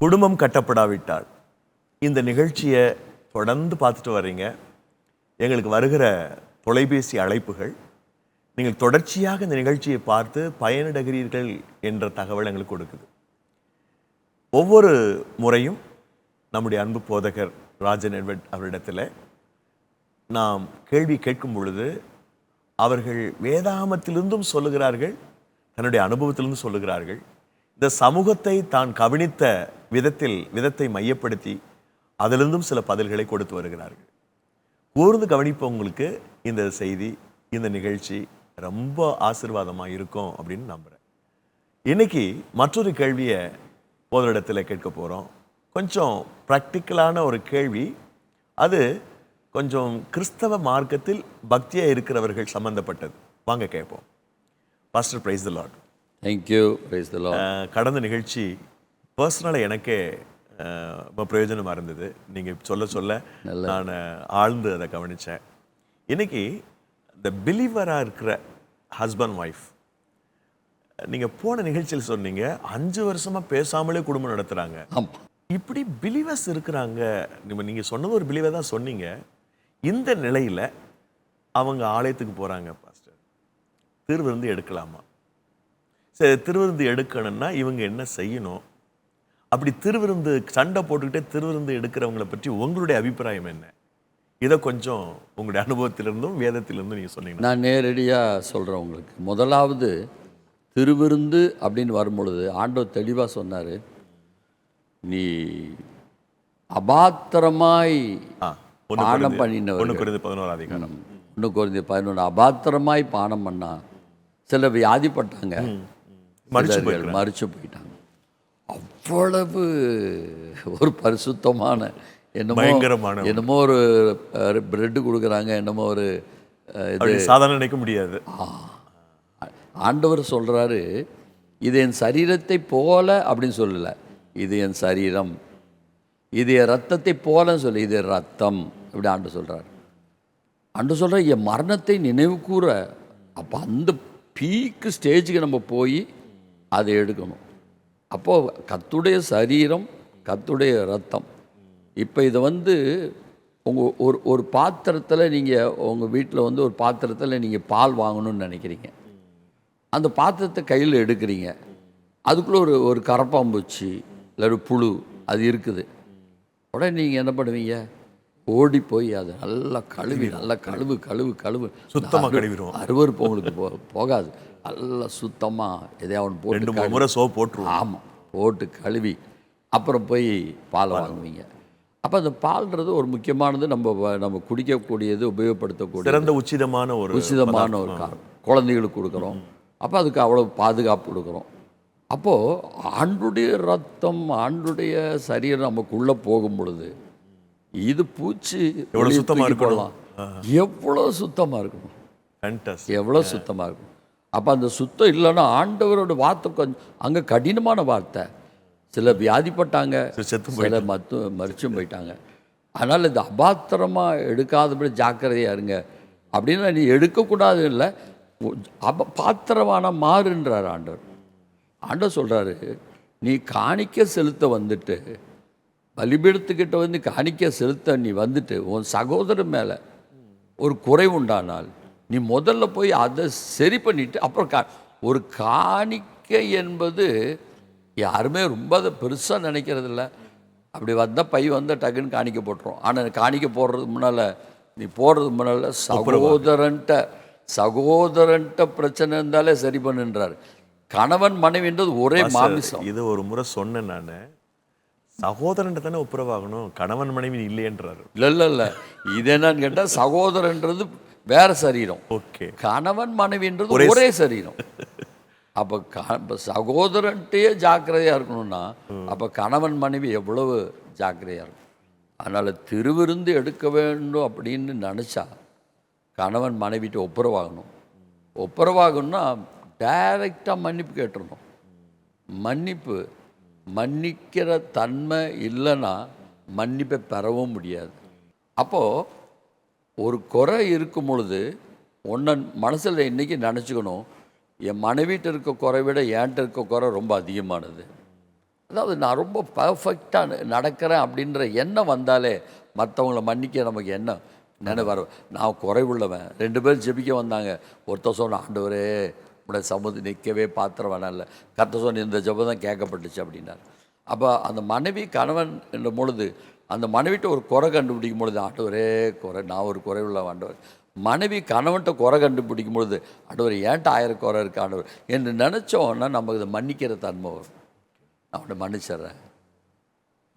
குடும்பம் கட்டப்படாவிட்டால் இந்த நிகழ்ச்சியை தொடர்ந்து பார்த்துட்டு வர்றீங்க எங்களுக்கு வருகிற தொலைபேசி அழைப்புகள் நீங்கள் தொடர்ச்சியாக இந்த நிகழ்ச்சியை பார்த்து பயனடைகிறீர்கள் என்ற தகவல் எங்களுக்கு கொடுக்குது. ஒவ்வொரு முறையும் நம்முடைய அன்பு போதகர் ராஜன் எட்வர்ட் அவரிடத்தில் நாம் கேள்வி கேட்கும் பொழுது அவர்கள் வேதாமத்திலிருந்தும் சொல்லுகிறார்கள் தன்னுடைய அனுபவத்திலிருந்து சொல்லுகிறார்கள். இந்த சமூகத்தை தான் கவனித்த விதத்தில் விதத்தை மையப்படுத்தி அதிலிருந்தும் சில பதில்களை கொடுத்து வருகிறார்கள். கூர்ந்து கவனிப்பவங்களுக்கு இந்த செய்தி இந்த நிகழ்ச்சி ரொம்ப ஆசீர்வாதமாக இருக்கும் அப்படின்னு நம்புகிறேன் இன்னைக்கு மற்றொரு கேள்வியை போதரிடத்தில் கேட்க போகிறோம் கொஞ்சம் ப்ராக்டிக்கலான ஒரு கேள்வி. அது கொஞ்சம் கிறிஸ்தவ மார்க்கத்தில் பக்தியாக இருக்கிறவர்கள் சம்பந்தப்பட்டது. வாங்க கேட்போம். Pastor praise the lord thank you praise the lord கடந்த நிகழ்ச்சி பர்சனலாக எனக்கே ரொம்ப பிரயோஜனமாக இருந்தது. நீங்கள் சொல்ல சொல்ல நான் ஆழ்ந்து அதை கவனித்தேன் இன்னைக்கு இந்த பிலீவராக இருக்கிற ஹஸ்பண்ட் ஒய்ஃப் நீங்கள் போன நிகழ்ச்சியில் சொன்னீங்க அஞ்சு வருஷமா பேசாமலே குடும்பம் நடத்துகிறாங்க இப்படி பிலீவர்ஸ் இருக்கிறாங்க. நம்ம நீங்கள் சொன்னது ஒரு பிலீவர் தான் சொன்னீங்க. இந்த நிலையில் அவங்க ஆலயத்துக்கு போகிறாங்க பாஸ்டர் திருவிருந்து எடுக்கலாமா? சரி திருவிருந்து எடுக்கணும்னா இவங்க என்ன செய்யணும்? அப்படி திருவிருந்து சண்டை போட்டுக்கிட்டே திருவிருந்து எடுக்கிறவங்கள பற்றி உங்களுடைய அபிப்பிராயம் என்ன? இதை கொஞ்சம் உங்களுடைய அனுபவத்திலிருந்தும் வேதத்திலிருந்தும் நீங்கள் சொன்னீங்கன்னா. நான் நேரடியாக சொல்கிறேன் உங்களுக்கு. முதலாவது திருவிருந்து அப்படின்னு வரும்பொழுது ஆண்டவர் தெளிவாக சொன்னார் நீ அபாத்திரமாய் ஒன்று பானம் பண்ணினவர் ஒன்று குறைந்து பதினோரு அதிகாரம். இன்னும் குறைந்த பதினொன்று அபாத்திரமாய் பானம் பண்ணா சில வியாதிப்பட்டாங்க. மறிச்சு போயிட்டாங்க. அவ்வளவு ஒரு பரிசுத்தமான என்னமோ பயங்கரமான என்னமோ ஒரு பிரெட்டு கொடுக்குறாங்க என்னமோ ஒரு இது. சாதாரண நினைக்க முடியாது. ஆண்டவர் சொல்றாரு இது என் சரீரத்தை போல அப்படின்னு சொல்லல. இது என் சரீரம். இது என் ரத்தத்தை போலன்னு சொல்லி இது ரத்தம். இப்படி ஆண்டு சொல்றாரு. ஆண்டு சொல்ற என் மரணத்தை நினைவு கூற அப்போ அந்த பீக்கு ஸ்டேஜுக்கு நம்ம போய் அதை எடுக்கணும். அப்போது கத்துடைய சரீரம் கத்துடைய ரத்தம் இப்போ இதை வந்து உங்கள் ஒரு ஒரு பாத்திரத்தில் நீங்கள் உங்கள் வீட்டில் வந்து ஒரு பாத்திரத்தில் நீங்கள் பால் வாங்கணும்னு நினைக்கிறீங்க. அந்த பாத்திரத்தை கையில் எடுக்கிறீங்க. அதுக்குள்ளே ஒரு ஒரு கரப்பாம்பூச்சி இல்லை ஒரு புழு அது இருக்குது. உடனே நீங்கள் என்ன பண்ணுவீங்க? ஓடி போய் அதை நல்லா கழுவி நல்லா கழுவு கழுவு கழுவு. சுத்தமா அரு- கழுவிடுவோம். அருவருப்பு உங்களுக்கு போ போகாது. நல்லா சுத்தமாக எதையாவது போட்டு ரெண்டு மூணு முறை சோப் போட்டுருவோம். ஆமாம் போட்டு கழுவி அப்புறம் போய் பால் வாங்குவீங்க. அப்போ அந்த பால்ன்றது ஒரு முக்கியமானது. நம்ம நம்ம குடிக்கக்கூடியது உபயோகப்படுத்தக்கூடிய சிறந்த உச்சிதமான ஒரு உசிதமான ஒரு காரம். குழந்தைகளுக்கு கொடுக்குறோம். அப்போ அதுக்கு அவ்வளோ பாதுகாப்பு கொடுக்குறோம். அப்போது ஆண்டுடைய ரத்தம் ஆண்டுடைய சரீரம் நமக்குள்ளே போகும் பொழுது இது பூச்சி எவ்வளவு வெளிய சுத்தமா தூக்கி இருக்கணும். போடலாம். எவ்வளோ சுத்தமாக இருக்கணும்? எவ்வளோ சுத்தமாக இருக்கும் அப்போ அந்த சுத்தம் இல்லைன்னா ஆண்டவரோட வார்த்தை கொஞ்சம் அங்கே கடினமான வார்த்தை. சில வியாதிப்பட்டாங்க சில மத்து மறிச்சும் போயிட்டாங்க. அதனால் இந்த அபாத்திரமாக எடுக்காதபடி ஜாக்கிரதையா இருங்க. அப்படின்னா நீ எடுக்கக்கூடாது இல்லை அப பாத்திரமான மாறுன்றார் ஆண்டவர். ஆண்டவர் சொல்கிறாரு நீ காணிக்க செலுத்த வந்துட்டு பலிபீடத்துக்கிட்ட வந்து காணிக்க செலுத்த நீ வந்துட்டு உன் சகோதரன் மேலே ஒரு குறைவு உண்டானால் நீ முதல்ல போய் அதை சரி பண்ணிட்டு அப்புறம் கா ஒரு காணிக்கை என்பது யாருமே ரொம்ப அதை பெருசாக நினைக்கிறதில்ல. அப்படி வந்தால் பை வந்தால் டக்குன்னு காணிக்க போட்டுரும். ஆனால் காணிக்க போடுறதுக்கு முன்னால் நீ போடுறதுக்கு முன்னால் சகோதரன்ட்ட சகோதரன்ட்ட பிரச்சனை இருந்தாலே சரி பண்ணுன்றார். கணவன் மனைவின்றது ஒரே மாமிசம். இது ஒரு முறை சொன்னேன் நான். சகோதரன் தானே ஒப்புரவாகணும். கணவன் மனைவி இல்லையன்றாரு. இல்லை இல்லை. இல்லை இது என்னன்னு கேட்டால் சகோதரன்றது வேற சரீரம். ஓகே. கணவன் மனைவின்றது ஒரே சரீரம். அப்போ க இப்போ சகோதரன்ட்டே ஜாக்கிரதையாக இருக்கணும்னா அப்போ கணவன் மனைவி எவ்வளவு ஜாக்கிரதையாக இருக்கும்? அதனால் திருவிருந்து எடுக்க வேண்டும் அப்படின்னு நினச்சா கணவன் மனைவிட்டு ஒப்புரவாகணும். ஒப்புரவாகணும்னா டைரெக்டாக மன்னிப்பு கேட்டுறணும். மன்னிப்பு மன்னிக்கிற தன்மை இல்லைன்னா மன்னிப்பை பெறவும் முடியாது. அப்போது ஒரு குறை இருக்கும் பொழுது ஒன்றை மனசில் இன்றைக்கி நினச்சிக்கணும் என் மனைவிட்ட இருக்க குறை விட என்கிட்ட இருக்க குறை ரொம்ப அதிகமானது. அதாவது நான் ரொம்ப பர்ஃபெக்டாக நடக்கிறேன் அப்படின்ற எண்ணம் வந்தாலே மற்றவங்கள மன்னிக்க நமக்கு எண்ணம் நினைவு வர நான் குறைவுள்ளவன் ரெண்டு பேரும் ஜெபிக்க வந்தாங்க. ஒருத்தர் சொன்ன ஆண்டவரே உன்னை சமூகத்தை நிற்கவே பாத்திரம் வேணாம்ல. கத்த சொன்ன இந்த ஜபம் தான் கேட்கப்பட்டுச்சு அப்படின்னார். அப்போ அந்த மனைவி கணவன் என்ற பொழுது அந்த மனைவிட்ட ஒரு குறை கண்டுபிடிக்கும் பொழுது ஆண்டவரே குறை நான் ஒரு குறைவுள்ள ஆண்டவர். மனைவி கணவன்கிட்ட குறை கண்டுபிடிக்கும் பொழுது ஆண்டவர் ஏன்ட்ட ஆயிரம் குறை இருக்கு ஆண்டவர்? என்று நினச்சோன்னா நமக்கு இதை மன்னிக்கிற தன்மை வரும். நான் உன்னை மன்னிச்சிடுறேன்.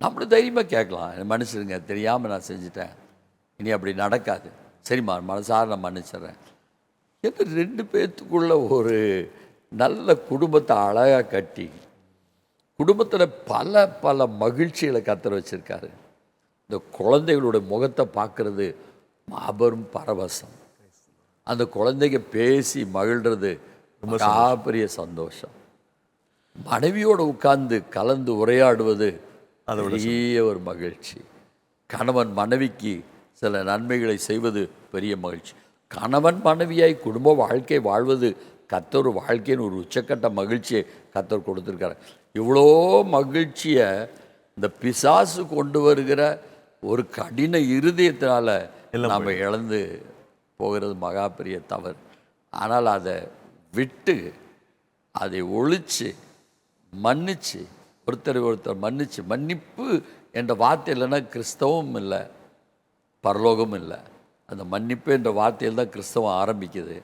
நம்மளும் தைரியமாக கேட்கலாம். மன்னிச்சிருங்க மன்னிச்சிடுங்க. தெரியாமல் நான் செஞ்சுட்டேன். இனி அப்படி நடக்காது. சரிம்மா மனசார நான் மன்னிச்சிட்றேன். என்று ரெண்டு பேர்த்துக்குள்ள ஒரு நல்ல குடும்பத்தை அழகாக கட்டி குடும்பத்தில் பல பல மகிழ்ச்சிகளை கத்தர் வச்சிருக்காரு. இந்த குழந்தைகளோட முகத்தை பார்க்கறது மாபெரும் பரவசம். அந்த குழந்தைங்க பேசி மகிழ்றது பெரிய சந்தோஷம். மனைவியோட உட்கார்ந்து கலந்து உரையாடுவது பெரிய ஒரு மகிழ்ச்சி. கணவன் மனைவிக்கு சில நன்மைகளை செய்வது பெரிய மகிழ்ச்சி. கணவன் மனைவியாய் குடும்ப வாழ்க்கை வாழ்வது கத்தர் வாழ்க்கையின் ஒரு உச்சக்கட்ட மகிழ்ச்சியை கத்தர் கொடுத்துருக்காரு. இவ்வளோ மகிழ்ச்சியை இந்த பிசாசு கொண்டு வருகிற ஒரு கடின இருதயத்தினால நம்ம இழந்து போகிறது மகா பெரிய தவறு. ஆனால் அதை விட்டு அதை ஒழிச்சு மன்னிச்சு ஒருத்தர் ஒருத்தர் மன்னிச்சு மன்னிப்பு என்ற வார்த்தை இல்லைன்னா கிறிஸ்தவம் இல்லை பரலோகம் இல்லை. அந்த மன்னிப்பு என்ற வார்த்தையில் தான் கிறிஸ்தவம் ஆரம்பிக்குது.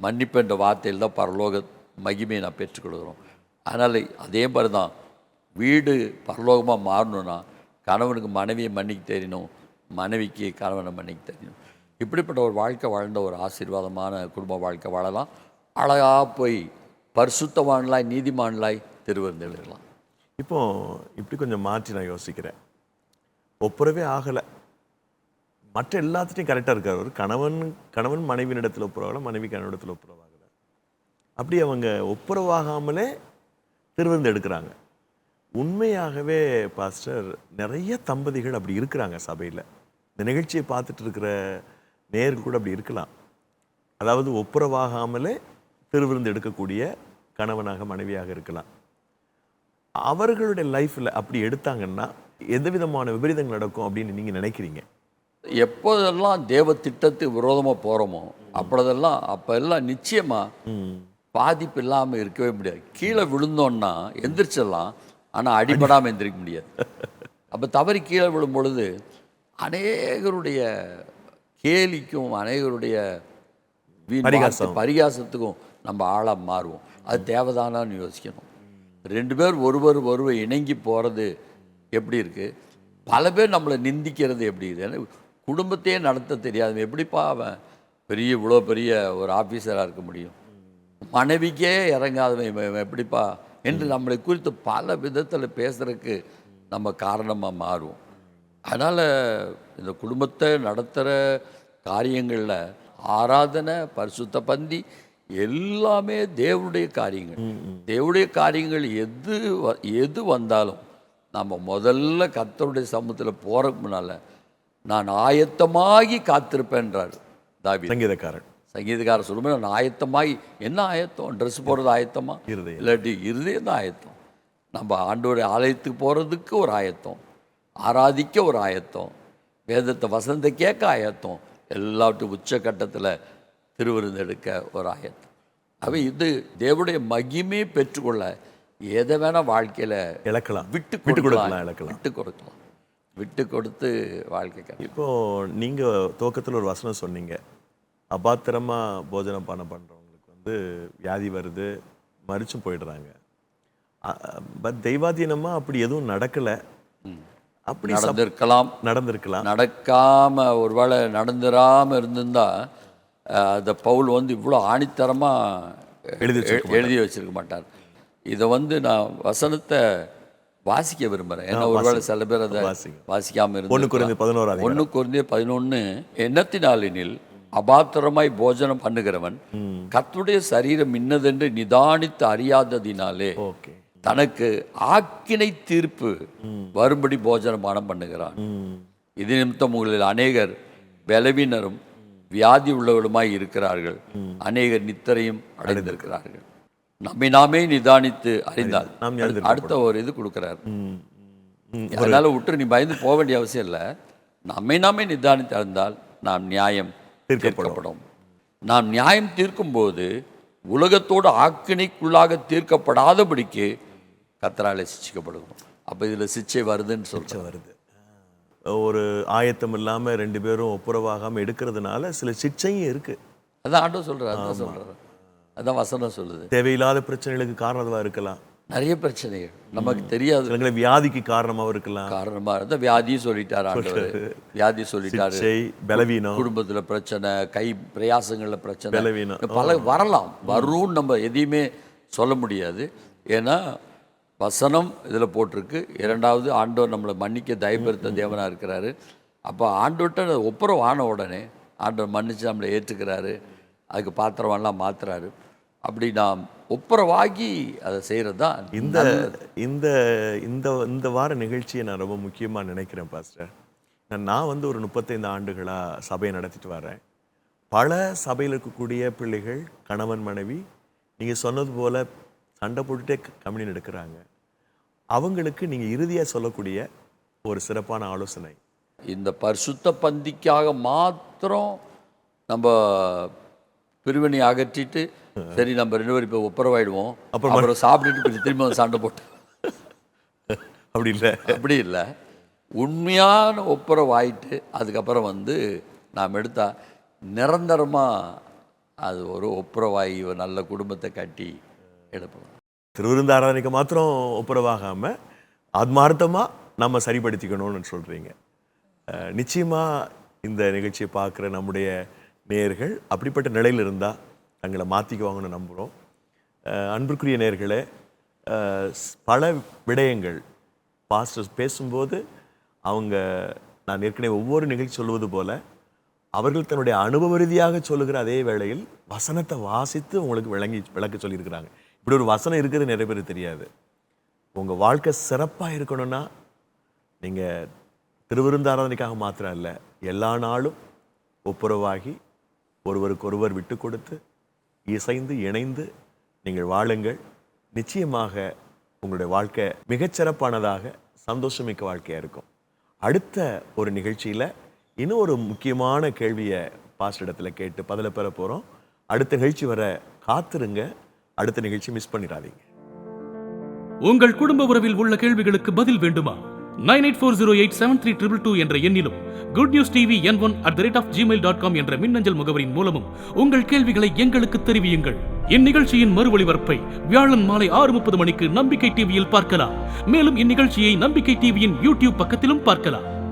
மன்னிப்பு என்ற வார்த்தையில் தான் பரலோக மகிமையை நான் பெற்றுக்கொள்கிறோம். அதனால் அதே மாதிரி தான் வீடு பரலோகமாக மாறணும்னா கணவனுக்கு மனைவியை மன்னிக்க தெரியணும் மனைவிக்கு கணவனை மன்னிக்க தெரியணும் இப்படிப்பட்ட ஒரு வாழ்க்கை வாழ்ந்த ஒரு ஆசீர்வாதமான குடும்ப வாழ்க்கை வாழலாம். அழகாக போய் பரிசுத்தவான்லாய் நீதிமான்லாய் திருவருந்தெழுதலாம் இப்போது இப்படி கொஞ்சம் மாற்றி நான் யோசிக்கிறேன். ஒப்புறவே ஆகலை. மற்ற எல்லாத்துட்டையும் கரெக்டாக இருக்கார். ஒரு கணவன் கணவன் மனைவியினிடத்தில் ஒப்புரவாகல மனைவி கணவனிடத்தில் ஒப்புரவாகல. அப்படி அவங்க ஒப்புரவாகாமலே திருவிருந்து எடுக்கிறாங்க. உண்மையாகவே பாஸ்டர் நிறைய தம்பதிகள் அப்படி இருக்கிறாங்க சபையில். இந்த நிகழ்ச்சியை பார்த்துட்டு இருக்கிற நேர்கள் கூட அப்படி இருக்கலாம். அதாவது ஒப்புரவாகாமலே திருவிருந்து எடுக்கக்கூடிய கணவனாக மனைவியாக இருக்கலாம். அவர்களுடைய லைஃப்பில் அப்படி எடுத்தாங்கன்னா எந்த விதமான விபரீதங்கள் நடக்கும் அப்படின்னு நீங்கள் நினைக்கிறீங்க? எப்போதெல்லாம் தேவ திட்டத்துக்கு விரோதமாக போகிறோமோ அப்பொழுதெல்லாம் அப்போ எல்லாம் நிச்சயமாக பாதிப்பு இல்லாமல் இருக்கவே முடியாது. கீழே விழுந்தோன்னா எந்திரிச்சிடலாம் ஆனால் அடிபடாமல் எந்திரிக்க முடியாது. அப்போ தவறி கீழே விழும் பொழுது அநேகருடைய கேலிக்கும் அநேகருடைய பரிகாசத்துக்கும் நம்ம ஆளாக மாறுவோம். அது தேவைதானான்னு யோசிக்கணும். ரெண்டு பேர் ஒருவர் ஒருவர் இணங்கி போகிறது எப்படி இருக்குது பல பேர் நம்மளை நிந்திக்கிறது எப்படி ஏன்னா குடும்பத்தையே நடத்த தெரியாது எப்படிப்பா அவன் பெரிய இவ்வளோ பெரிய ஒரு ஆஃபீஸராக இருக்க முடியும்? மனைவிக்கே இறங்காதவன் எப்படிப்பா? என்று நம்மளை குறித்து பல விதத்தில் பேசுறதுக்கு நம்ம காரணமாக மாறுவோம். அதனால் இந்த குடும்பத்தை நடத்துகிற காரியங்களில் ஆராதனை பரிசுத்த பந்தி எல்லாமே தேவனுடைய காரியங்கள். தேவனுடைய காரியங்கள் எது எது வந்தாலும் நம்ம முதல்ல கர்த்தருடைய சமூகத்தில் போகிறதுக்கு முன்னால் நான் ஆயத்தமாகி காத்திருப்பேன்றார் தாவி சங்கீதக்காரன் சங்கீதக்காரர் சொல்லும்போது நான் ஆயத்தமாகி என்ன ஆயத்தம்? ட்ரெஸ் போடுறது ஆயத்தமா. இல்லாட்டி இருதயம் தான் ஆயத்தம். நம்ம ஆண்டோடைய ஆலயத்துக்கு போகிறதுக்கு ஒரு ஆயத்தம். ஆராதிக்க ஒரு ஆயத்தம். வேதத்தை வசந்த கேட்க ஆயத்தம். எல்லாவற்றும் உச்சக்கட்டத்தில் திருவிருந்து எடுக்க ஒரு ஆயத்தம். அவை இது தேவனுடைய மகிமையை பெற்றுக்கொள்ள எதை வேணால் வாழ்க்கையில் இழக்கலாம். விட்டு விட்டு கொடுக்கலாம் கொடுக்கலாம். இழக்கலாம். விட்டு கொடுக்கலாம். விட்டு கொடுத்து வாழ்க்கை இப்போ நீங்க துவக்கத்தில் ஒரு வசனம் சொன்னீங்க. அபாத்திரமா போஜனம் பானம் பண்றவங்களுக்கு வந்து வியாதி வருது மறிச்சும் போயிடுறாங்க. பட் தெய்வாதீனமா அப்படி எதுவும் நடக்கல. அப்படி நடந்திருக்கலாம். நடந்திருக்கலாம். நடக்காம ஒருவேளை நடந்துராம இருந்திருந்தா அந்த பவுல் வந்து இவ்வளோ ஆணித்தரமா எழுதி எழுதி வச்சிருக்க மாட்டார். இதை வந்து நான் வசனத்தை வாசிக்க விரும்புகிறேன் ஏன்னா ஒருவேளை சில பேர் அதை வாசிங்க. வாசிக்காம ஒன்று இருந்து குறைந்து பதினோராது ஒன்று குறைந்தே பதினொன்று எண்ணத்தினாலினில் அபாத்திரமாய் போஜனம் பண்ணுகிறவன் கர்த்தருடைய சரீரம் இன்னதென்று நிதானித்து அறியாததினாலே தனக்கு ஆக்கினை தீர்ப்பு வரும்படி போஜனமானம் பண்ணுகிறான். இது நிமித்தம் உங்களில் அநேகர் பலவீனரும் வியாதி உள்ளவர்களுமாய் இருக்கிறார்கள். அநேகர் நித்தரையும் அடைந்திருக்கிறார்கள். நம்மை நாமே நிதானித்து அறிந்தால். அடுத்த- ஒரு இது கொடுக்குறாரு. அதனால விட்டு நீ பயந்து போக வேண்டிய அவசியம் இல்லை. நம்மை நாமே நிதானித்து அறிந்தால் நாம் நியாயம் தீர்க்கப்படும். நாம் நியாயம் தீர்க்கும்போது உலகத்தோடு ஆக்கினைக்குள்ளாக தீர்க்கப்படாதபடிக்கு கத்தராலே சிச்சிக்கப்படுகிறோம். அப்போ இதில் சிச்சை வருதுன்னு சொல்கிறேன் வருது. ஒரு ஆயத்தம் இல்லாம ரெண்டு பேரும் ஒப்புரவாகாம எடுக்கிறதுனால சில சிக்ஷையும் இருக்கு. அதான் ஆண்டவர் சொல்கிறார் அதான் சொல்கிறார் அதான் வசனம் சொல்லுது. தேவையில்லாத பிரச்சனைகளுக்கு காரணமா இருக்கலாம். நிறைய பிரச்சனைகள். நமக்கு தெரியாது. வியாதிக்கு காரணமா இருக்கலாம். காரணமா இருந்தால் வியாதியும் சொல்லிட்டார் ஆண்டவர். வியாதி சொல்லிட்டாரு. பலவீனம். குடும்பத்துல பிரச்சனை கை பிரயாசங்கள்ல பிரச்சனை. பலவீனம். பல வரலாம். வரும்னு நம்ம எதையுமே சொல்ல முடியாது. ஏன்னா வசனம் இதுல போட்டிருக்கு. இரண்டாவது ஆண்டவர் நம்மளை மன்னிக்க தயபெருத்த தேவனா இருக்கிறாரு. அப்போ ஆண்டவர்கிட்ட ஒப்புரம் ஆன உடனே ஆண்டவர் மன்னிச்சு நம்மளை ஏற்றுக்கிறாரு அதுக்கு பாத்திரமெல்லாம் மாத்துறாரு. அப்படி நாம் ஒப்புரவாகி அதை செய்கிறது தான் இந்த இந்த இந்த இந்த வார நிகழ்ச்சியை நான் ரொம்ப முக்கியமா நினைக்கிறேன் பாஸ்டர். நான் வந்து ஒரு முப்பத்தைந்து ஆண்டுகளா சபையை நடத்திட்டு வரேன். பல சபையில் இருக்கக்கூடிய பிள்ளைகள் கணவன் மனைவி நீங்க சொன்னது போல சண்டை போட்டுட்டே கம்யூனியன் எடுக்கிறாங்க அவங்களுக்கு நீங்க இறுதியா சொல்லக்கூடிய ஒரு சிறப்பான ஆலோசனை. இந்த பரிசுத்த பந்திக்காக மாத்திரம் நம்ம பிரிவினை அகற்றிட்டு சரி நம்ம ரெண்டு பேரும் இப்போ ஒப்புரவாயிடுவோம். அப்புறம் சாப்பிட்டுட்டு இப்படி திரும்ப வந்து சண்டை போட்டு. அப்படி இல்லை. அப்படி இல்லை. உண்மையான ஒப்புரவாயிட்டு அதுக்கப்புறம் வந்து நாம் எடுத்தா நிரந்தரமாக அது ஒரு ஒப்புரவாகி ஒரு நல்ல குடும்பத்தை கட்டி எடுப்போம் திருவிருந்த ஆராதனைக்கு மாத்திரம் ஒப்புரவாகாம ஆத்மார்த்தமா நம்ம சரிப்படுத்திக்கணும்னு சொல்றீங்க. அஹ், நிச்சயமா இந்த நிகழ்ச்சியை பார்க்குற நம்முடைய நேயர்கள் அப்படிப்பட்ட நிலையில் இருந்தா தங்களை மாற்றிக்குவாங்கன்னு நம்புகிறோம் அன்புக்குரிய நேர்களே பல விடயங்கள் பாஸ்டர்ஸ் பேசும்போது அவங்க நான் ஏற்கனவே ஒவ்வொரு நிகழ்ச்சி சொல்வது போல அவர்கள் தன்னுடைய அனுபவ ரீதியாக சொல்லுகிற அதே வேளையில் வசனத்தை வாசித்து உங்களுக்கு விளங்கி விளக்க சொல்லியிருக்கிறாங்க. இப்படி ஒரு வசனம் இருக்கிறது நிறைய பேர் தெரியாது. உங்கள் வாழ்க்கை சிறப்பாக இருக்கணும்னா நீங்கள் திருவிருந்தாராதனைக்காக மாத்திரம் இல்லை எல்லா நாளும் ஒப்புரவாகி ஒருவருக்கொருவர் விட்டு கொடுத்து இசைந்து இணைந்து நீங்கள் வாழுங்கள். நிச்சயமாக உங்களுடைய வாழ்க்கை மிகச்சிறப்பானதாக சந்தோஷமிக்க வாழ்க்கையாக இருக்கும். அடுத்த ஒரு நிகழ்ச்சியில் இன்னும் ஒரு முக்கியமான கேள்வியை பாஸ்ட் கேட்டு பதில பெற போகிறோம் அடுத்த நிகழ்ச்சி வர காத்திருங்க. அடுத்த நிகழ்ச்சி மிஸ் பண்ணிடாதீங்க. உங்கள் குடும்ப உறவில் உள்ள கேள்விகளுக்கு பதில் வேண்டுமா? Nine eight four zero eight seven three triple two என்ற எண்ணிலும் good news TV N one at the rate of Gmail dot com என்ற மின்னஞ்சல் முகவரியின் மூலமும் உங்கள் கேள்விகளை எங்களுக்கு தெரிவியுங்கள். இந்நிகழ்ச்சியின் மறு ஒளிபரப்பை வியாழன் மாலை ஆறு முப்பது மணிக்கு நம்பிக்கை டிவியில் பார்க்கலாம். மேலும் இந்நிகழ்ச்சியை நம்பிக்கை டிவியின் யூடியூப் பக்கத்திலும் பார்க்கலாம்.